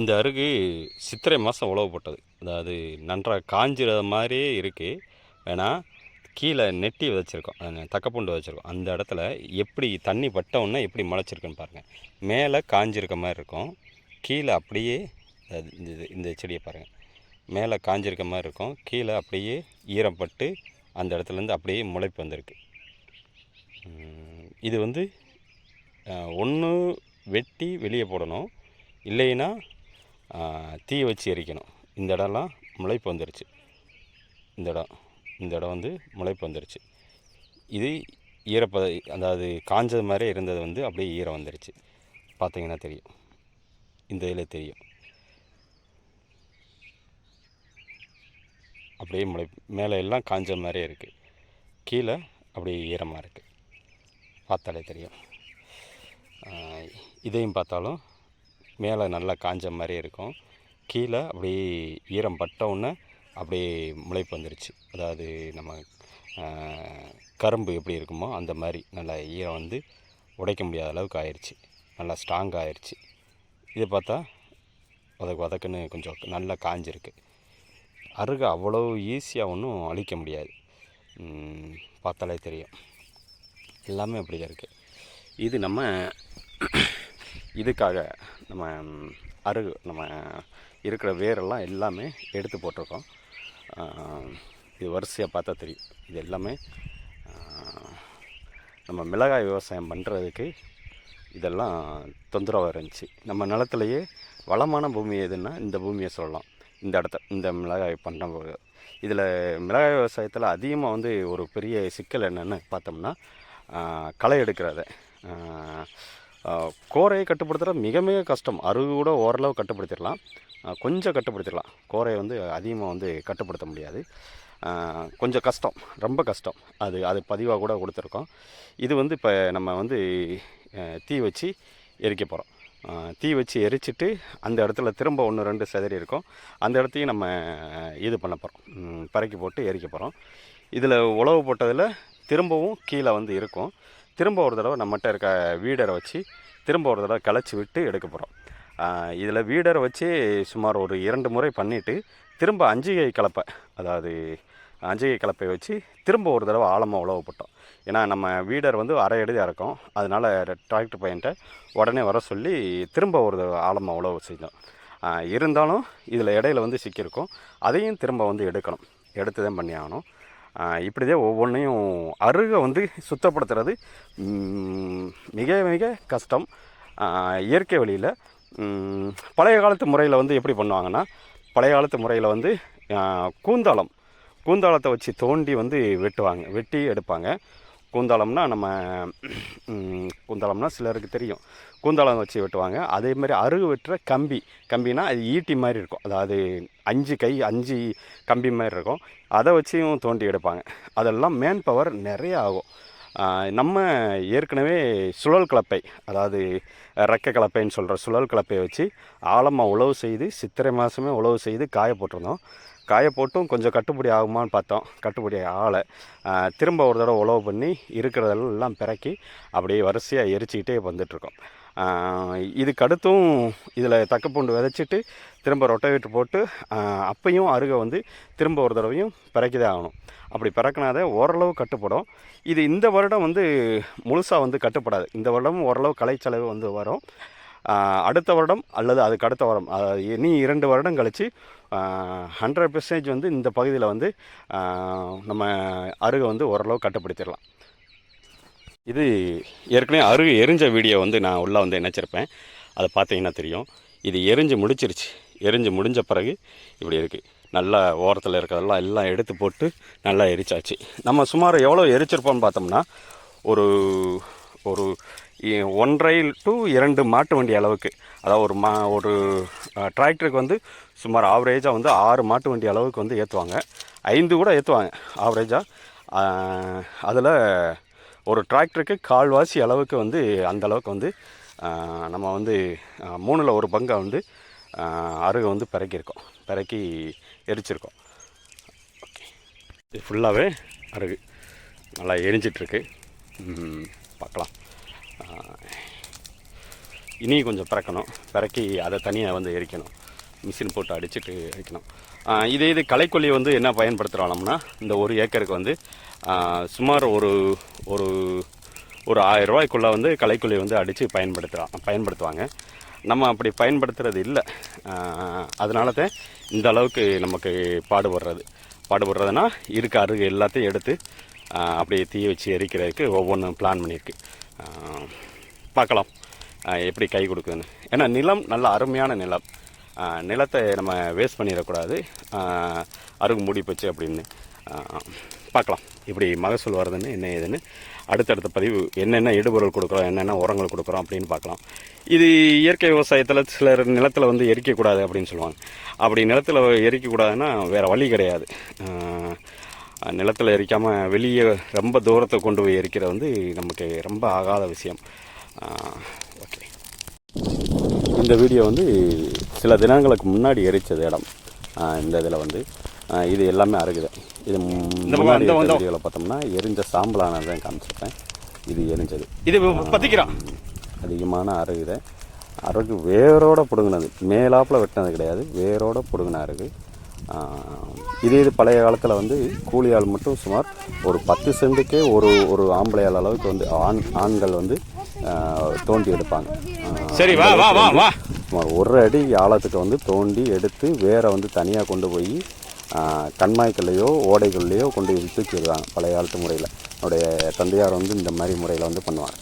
இந்த அருகு சித்திரை மாதம் உழவுப்பட்டது அதாவது நன்றாக காஞ்சிற மாதிரியே இருக்குது வேணால் கீழே நெட்டி விதைச்சிருக்கோம். தக்கப்பூண்டு விதைச்சிருக்கோம். அந்த இடத்துல எப்படி தண்ணி பட்ட எப்படி முளைச்சிருக்குன்னு பாருங்கள் மேலே காஞ்சிருக்க மாதிரி இருக்கும். கீழே அப்படியே அது இந்த இந்த செடியை பாருங்கள் மேலே காஞ்சிருக்க மாதிரி இருக்கும். கீழே அப்படியே ஈரப்பட்டு அந்த இடத்துலேருந்து அப்படியே முளைப்பு வந்திருக்கு. இது வந்து ஒன்று வெட்டி வெளியே போடணும். இல்லைன்னா தீ வச்சு எரிக்கணும். இந்த இடம்லாம் முளைப்பு வந்துருச்சு. இந்த இடம் இந்த இடம் வந்து முளைப்பு வந்துருச்சு. இது ஈரப்பத அதாவது காஞ்சது மாதிரி இருந்தது வந்து அப்படியே ஈரம் வந்துருச்சு. பார்த்தீங்கன்னா தெரியும். இந்த இதில் தெரியும். அப்படியே முளை மேலே எல்லாம் காஞ்ச மாதிரியே இருக்குது கீழே அப்படியே ஈரமாக இருக்குது பார்த்தாலே தெரியும். இதையும் பார்த்தாலும் மேலே நல்லா காஞ்ச மாதிரி இருக்கும். கீழே அப்படியே ஈரம் பட்டவுன்னே அப்படியே முளைப்பு வந்துருச்சு. அதாவது நம்ம கரும்பு எப்படி இருக்குமோ அந்த மாதிரி நல்லா ஈரம் வந்து உடைக்க முடியாத அளவுக்கு ஆயிடுச்சு நல்லா ஸ்ட்ராங் ஆயிடுச்சு இதை பார்த்தா வதக்கு வதக்குன்னு கொஞ்சம் நல்லா காஞ்சிருக்கு. அருகை அவ்வளோ ஈஸியாக ஒன்றும் அழிக்க முடியாது. பார்த்தாலே தெரியும். எல்லாமே அப்படி தான் இருக்குது இது நம்ம இதுக்காக நம்ம அருகு நம்ம இருக்கிற வேரெல்லாம் எல்லாமே எடுத்து போட்டிருக்கோம். இது வரிசையாக பார்த்தா தெரியும். இது எல்லாமே நம்ம மிளகாய் விவசாயம் பண்ணுறதுக்கு இதெல்லாம் தொந்தரவாக இருந்துச்சு. நம்ம நிலத்துலையே வளமான பூமி எதுன்னா இந்த பூமியை சொல்லலாம். இந்த இடத்த இந்த மிளகாய் பண்ண இதில் மிளகாய் விவசாயத்தில் அதிகமாக வந்து ஒரு பெரிய சிக்கல் என்னென்னு பார்த்தோம்னா களை எடுக்கிறத. கோரையை கட்டுப்படுத்துகிற மிக மிக கஷ்டம். அருகு கூட ஓரளவு கட்டுப்படுத்திடலாம். கொஞ்சம் கட்டுப்படுத்திடலாம். கோரையை வந்து அதிகமாக வந்து கட்டுப்படுத்த முடியாது. கொஞ்சம் கஷ்டம். ரொம்ப கஷ்டம். அது அது பதிவாக கூட கொடுத்துருக்கோம். இது வந்து இப்போ நம்ம வந்து தீ வச்சு எரிக்க போகிறோம் தீ வச்சு எரிச்சிட்டு அந்த இடத்துல திரும்ப ஒன்று ரெண்டு செதறி இருக்கும். அந்த இடத்தையும் நம்ம இது பண்ண போகிறோம் பறக்கி போட்டு எரிக்க போகிறோம் இதில் உழவு போட்டதில் திரும்பவும் கீழே வந்து இருக்கும். திரும்ப ஒரு தடவை நம்மகிட்ட இருக்க வீடரை வச்சு திரும்ப ஒரு தடவை கிளச்சி விட்டு எடுக்க போகிறோம் இதில் வீடரை வச்சு சுமார் ஒரு இரண்டு முறை பண்ணிவிட்டு திரும்ப அஞ்சிகை கலப்பை அதாவது அஞ்சிகை கலப்பை வச்சு திரும்ப ஒரு தடவை ஆழமாக உழவு போட்டோம். ஏன்னா நம்ம வீடர் வந்து அரை அடி இருக்கும். அதனால் டிராக்டர் பையன்ட்ட உடனே வர சொல்லி திரும்ப ஒரு தடவை ஆழமாக உழவு செஞ்சோம் இருந்தாலும் இதில் இடையில வந்து சிக்கியிருக்கும். அதையும் திரும்ப வந்து எடுக்கணும். எடுத்து தான் பண்ணி ஆகணும். இப்படி தான் ஒவ்வொன்றையும் அருகை வந்து சுத்தப்படுத்துறது மிக மிக கஷ்டம். இயற்கை வழியில் பழைய காலத்து முறையில் வந்து எப்படி பண்ணுவாங்கன்னா பழைய காலத்து முறையில் வந்து கூந்தாளம். கூந்தாளத்தை வச்சு தோண்டி வந்து வெட்டுவாங்க வெட்டி எடுப்பாங்க. கூந்தாளம்னா நம்ம ம், கூந்தாளம்னா சிலருக்கு தெரியும். கூந்தாளம் வச்சு வெட்டுவாங்க. அதே மாதிரி அருகு வெட்டுற கம்பி. கம்பினா அது ஈட்டி மாதிரி இருக்கும். அதாவது அஞ்சு கை அஞ்சு கம்பி மாதிரி இருக்கும். அதை வச்சியும் தோண்டி எடுப்பாங்க. அதெல்லாம் மேன் பவர் நிறைய ஆகும். நம்ம ஏற்கனவே சுழல் கலப்பை அதாவது ரெக்க கலப்பைன்னு சொல்கிற சுழல் கலப்பையை வச்சு ஆழமாக உழவு செய்து சித்திரை மாதமே உழவு செய்து காய போட்டிருந்தோம். காய போட்டும் கொஞ்சம் கட்டுப்படி ஆகுமான்னு பார்த்தோம். கட்டுப்படி ஆகலை. திரும்ப ஒரு தடவை உழவு பண்ணி இருக்கிறதெல்லாம் பிறக்கி அப்படியே வரிசையாக எரிச்சிக்கிட்டே வந்துட்ருக்கோம் இதுக்கு அடுத்தும் இதில் தக்கப்பூண்டு விதைச்சிட்டு திரும்ப ரொட்டவேட்டு போட்டு அப்பையும் அருகை வந்து திரும்ப ஒரு தடவையும் பிறக்கிதே ஆகணும். அப்படி பிறக்கினாதே ஓரளவு கட்டுப்படும். இது இந்த வருடம் வந்து முழுசாக வந்து கட்டுப்படாது. இந்த வருடம் ஓரளவு கலைச்செலவு வந்து வரும். அடுத்த வருடம் அல்லது அதுக்கு அடுத்த வருடம் அதாவது இனி இரண்டு வருடம் கழித்து ஹண்ட்ரட் பெர்சன்டேஜ் வந்து இந்த பகுதியில் வந்து நம்ம அருகை வந்து ஓரளவு கட்டுப்படுத்திடலாம். இது ஏற்கனவே அருகு எரிஞ்ச வீடியோ வந்து நான் உள்ளே வந்து இணைச்சிருப்பேன். அதை பார்த்தீங்கன்னா தெரியும். இது எரிஞ்சு முடிச்சிருச்சு. எரிஞ்சு முடிஞ்ச பிறகு இப்படி இருக்குது நல்லா ஓரத்தில் இருக்கிறதெல்லாம் எல்லாம் எடுத்து போட்டு நல்லா எரிச்சாச்சு. நம்ம சுமார் எவ்வளோ எரிச்சிருப்போம்னு பார்த்தோம்னா ஒரு ஒரு ஒன்றரை டு இரண்டு மாட்டு வண்டி அளவுக்கு. அதாவது ஒரு மா ஒரு டிராக்டருக்கு வந்து சுமார் ஆவரேஜாக வந்து ஆறு மாட்டு வண்டி அளவுக்கு வந்து ஏற்றுவாங்க ஐந்து கூட ஏற்றுவாங்க ஆவரேஜாக அதில் ஒரு டிராக்டருக்கு கால்வாசி அளவுக்கு வந்து அந்த அளவுக்கு வந்து நம்ம வந்து மூணில் ஒரு பங்கை வந்து அருகை வந்து பிறக்கியிருக்கோம் பிறக்கி எரிச்சிருக்கோம். ஓகே. இது ஃபுல்லாகவே அருகு. நல்லா எரிஞ்சிட்ருக்கு. பார்க்கலாம். இனியும் கொஞ்சம் பிறக்கணும். பிறக்கி அதை தனியாக வந்து எரிக்கணும். மிஷின் போட்டு அடிச்சுட்டு எரிக்கணும். இதே இது களைக்கொல்லி வந்து என்ன பயன்படுத்துகிறாங்களோம்னா இந்த ஒரு ஏக்கருக்கு வந்து சுமார் ஒரு ஒரு ஒரு ஆயிரம் ரூபாய்க்குள்ளே வந்து களைக்கொல்லி வந்து அடித்து பயன்படுத்துகிறான் பயன்படுத்துவாங்க. நம்ம அப்படி பயன்படுத்துறது இல்லை. அதனால தான் இந்த அளவுக்கு நமக்கு பாடுபடுறது. பாடுபடுறதுனா இருக்க அருகு எல்லாத்தையும் எடுத்து அப்படியே தீ வச்சு எரிக்கிறதுக்கு ஒவ்வொன்றும் பிளான் பண்ணியிருக்கு. பார்க்கலாம். எப்படி கை கொடுக்குதுன்னு. ஏன்னா நிலம் நல்ல அருமையான நிலம். நிலத்தை நம்ம வேஸ்ட் பண்ணிடக்கூடாது. அருகு மூடி போச்சு அப்படின்னு. பார்க்கலாம். இப்படி மகசூல் வருதுன்னு என்ன ஏதுன்னு. அடுத்தடுத்த பதிவு என்னென்ன இடுபொருள் கொடுக்குறோம் என்னென்ன உரங்கள் கொடுக்குறோம் அப்படின்னு பார்க்கலாம். இது இயற்கை விவசாயத்தில் சிலர் நிலத்தில் வந்து எரிக்கக்கூடாது அப்படின்னு சொல்லுவாங்க. அப்படி நிலத்தில் எரிக்கக்கூடாதுன்னா வேறு வழி கிடையாது. நிலத்தில் எரிக்காமல் வெளியே ரொம்ப தூரத்தை கொண்டு போய் எரிக்கிறது வந்து நமக்கு ரொம்ப ஆகாத விஷயம். ஓகே. இந்த வீடியோ வந்து சில தினங்களுக்கு முன்னாடி எரிச்சது இடம். இந்த இதில் வந்து இது எல்லாமே அருகுது. இது முன்னாடி வீடியோவில் பார்த்தோம்னா எரிஞ்ச சாம்பலானதை காமிச்சிருப்பேன். இது எரிஞ்சது. இது பத்திக்கிறான் அதிகமான அருகுதை. அருகு வேரோட பிடுங்கினது. மேலாப்பில் வெட்டினது கிடையாது. வேரோட பிடுங்கின அருகு. இதே இது பழைய காலத்தில் வந்து கூலி ஆள் மட்டும் சுமார் ஒரு பத்து சென்ட்டுக்கே ஒரு ஒரு ஆம்பளை ஆள் அளவுக்கு வந்து ஆண் ஆண்கள் வந்து தோண்டி எடுப்பாங்க சரி வா வா வா வா. சுமார் ஒரு அடி ஆழத்துக்கு வந்து தோண்டி எடுத்து வேரை வந்து தனியாக கொண்டு போய் கண்மாய்க்கல்லையோ ஓடைகள்லையோ கொண்டு தூக்கி விடுவாங்க. பழைய காலத்து முறையில். என்னுடைய தந்தையார் வந்து இந்த மாதிரி முறையில் வந்து பண்ணுவாங்க